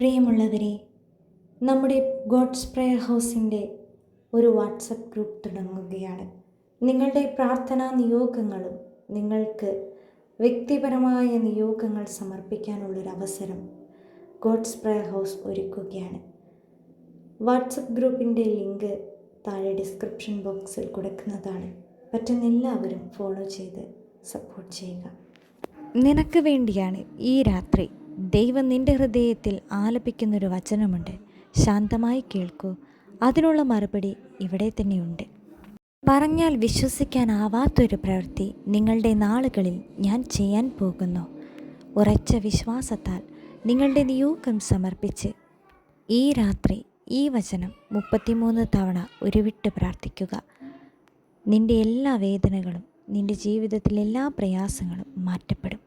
പ്രിയമുള്ളവരെ നമ്മുടെ God's prayer ഹൗസിന്റെ ഒരു വാട്സപ്പ് ഗ്രൂപ്പ് തുടങ്ങുകയാണ്. നിങ്ങളുടെ പ്രാർത്ഥനാ നിയോഗങ്ങളും നിങ്ങൾക്ക് വ്യക്തിപരമായ നിയോഗങ്ങൾ സമർപ്പിക്കാനുള്ളൊരു അവസരം ഗോഡ്സ് പ്രയർ ഹൗസ് ഒരുക്കുകയാണ്. വാട്സപ്പ് ഗ്രൂപ്പിന്റെ ലിങ്ക് താഴെ ഡിസ്ക്രിപ്ഷൻ ബോക്സിൽ കൊടുക്കുന്നതാണ്. പറ്റുന്ന എല്ലാവരും ഫോളോ ചെയ്ത് സപ്പോർട്ട് ചെയ്യുക. നിനക്ക് വേണ്ടിയാണ് ഈ രാത്രി ദൈവം നിന്റെ ഹൃദയത്തിൽ ആലപിക്കുന്നൊരു വചനമുണ്ട്. ശാന്തമായി കേൾക്കൂ. അതിനുള്ള മറുപടി ഇവിടെ തന്നെയുണ്ട്. പറഞ്ഞാൽ വിശ്വസിക്കാനാവാത്തൊരു പ്രവൃത്തി നിങ്ങളുടെ നാളുകളിൽ ഞാൻ ചെയ്യാൻ പോകുന്നു. ഉറച്ച വിശ്വാസത്താൽ നിങ്ങളുടെ നിയോഗം സമർപ്പിച്ച് ഈ രാത്രി ഈ വചനം മുപ്പത്തിമൂന്ന് തവണ ഉരുവിട്ട് പ്രാർത്ഥിക്കുക. നിന്റെ എല്ലാ വേദനകളും നിന്റെ ജീവിതത്തിലെ എല്ലാ പ്രയാസങ്ങളും മാറ്റപ്പെടും.